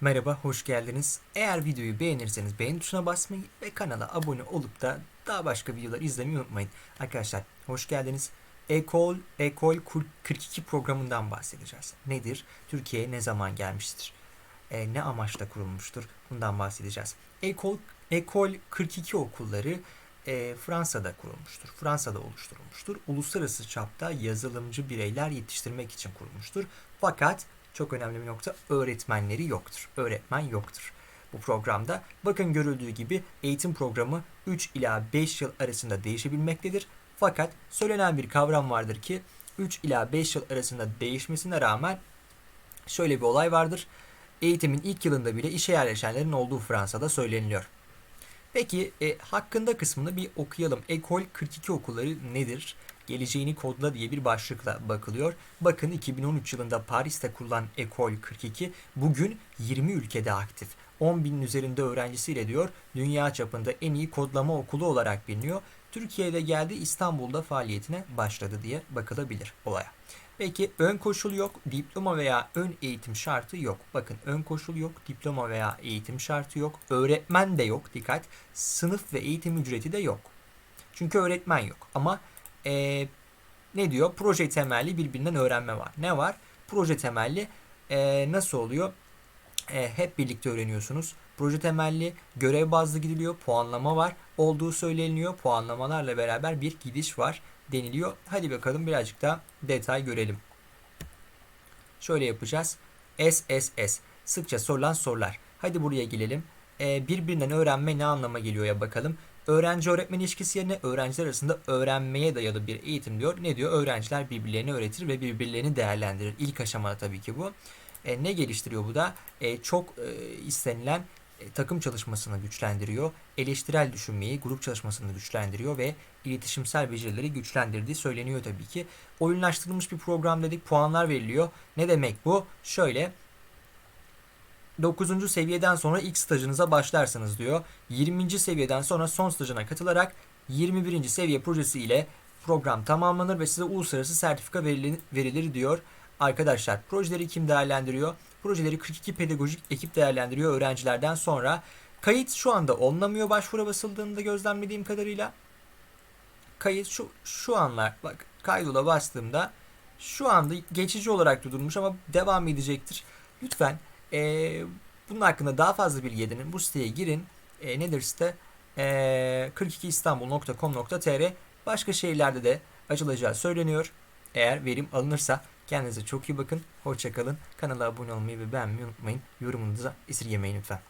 Merhaba, hoş geldiniz. Eğer videoyu beğenirseniz beğen tuşuna basmayı ve kanala abone olup da daha başka videolar izlemeyi unutmayın. Arkadaşlar, hoş geldiniz. Ekol, Ekol 42 programından bahsedeceğiz. Nedir? Türkiye'ye ne zaman gelmiştir? E, ne amaçla kurulmuştur? Bundan bahsedeceğiz. Ekol, Ekol 42 okulları e, Fransa'da kurulmuştur. Fransa'da oluşturulmuştur. Uluslararası çapta yazılımcı bireyler yetiştirmek için kurulmuştur. Fakat çok önemli bir nokta öğretmenleri yoktur. Öğretmen yoktur bu programda. Bakın görüldüğü gibi eğitim programı 3 ila 5 yıl arasında değişebilmektedir. Fakat söylenen bir kavram vardır ki 3 ila 5 yıl arasında değişmesine rağmen şöyle bir olay vardır. Eğitimin ilk yılında bile işe yerleşenlerin olduğu Fransa'da söyleniliyor. Peki e, hakkında kısmını bir okuyalım. Ekol 42 okulları nedir? Geleceğini kodla diye bir başlıkla bakılıyor. Bakın 2013 yılında Paris'te kurulan Ekol 42 bugün 20 ülkede aktif. 10 binin üzerinde öğrencisiyle diyor dünya çapında en iyi kodlama okulu olarak biliniyor. Türkiye'de geldi İstanbul'da faaliyetine başladı diye bakılabilir olaya. Peki ön koşul yok, diploma veya ön eğitim şartı yok. Bakın ön koşul yok, diploma veya eğitim şartı yok. Öğretmen de yok, dikkat. Sınıf ve eğitim ücreti de yok. Çünkü öğretmen yok. Ama eee, ne diyor? Proje temelli birbirinden öğrenme var. Ne var? Proje temelli eee, nasıl oluyor? Eee, hep birlikte öğreniyorsunuz. Proje temelli görev bazlı gidiliyor. Puanlama var. Olduğu söyleniyor. Puanlamalarla beraber bir gidiş var deniliyor. Hadi bakalım birazcık daha detay görelim. Şöyle yapacağız. SSS. Sıkça sorulan sorular. Hadi buraya gelelim. Ee, birbirinden öğrenme ne anlama geliyor ya bakalım. Öğrenci öğretmen ilişkisi yerine öğrenciler arasında öğrenmeye dayalı bir eğitim diyor. Ne diyor? Öğrenciler birbirlerini öğretir ve birbirlerini değerlendirir. İlk aşamada tabii ki bu. E, ne geliştiriyor bu da? E, çok e, istenilen e, takım çalışmasını güçlendiriyor. Eleştirel düşünmeyi, grup çalışmasını güçlendiriyor ve iletişimsel becerileri güçlendirdiği söyleniyor tabii ki. Oyunlaştırılmış bir program dedik. Puanlar veriliyor. Ne demek bu? Şöyle 9. seviyeden sonra ilk stajınıza başlarsınız diyor. 20. seviyeden sonra son stajına katılarak 21. seviye projesi ile program tamamlanır ve size uluslararası sertifika verilir, verilir diyor. Arkadaşlar projeleri kim değerlendiriyor? Projeleri 42 pedagojik ekip değerlendiriyor öğrencilerden sonra. Kayıt şu anda olunamıyor başvura basıldığında gözlemlediğim kadarıyla. Kayıt şu şu anlar bak kaydola bastığımda şu anda geçici olarak durdurulmuş ama devam edecektir. Lütfen eee, bunun hakkında daha fazla bilgi edinin. Bu siteye girin. E, nedir site? E, 42istanbul.com.tr Başka şehirlerde de açılacağı söyleniyor. Eğer verim alınırsa kendinize çok iyi bakın. Hoşçakalın. Kanala abone olmayı ve beğenmeyi unutmayın. Yorumunuza esirgemeyin lütfen.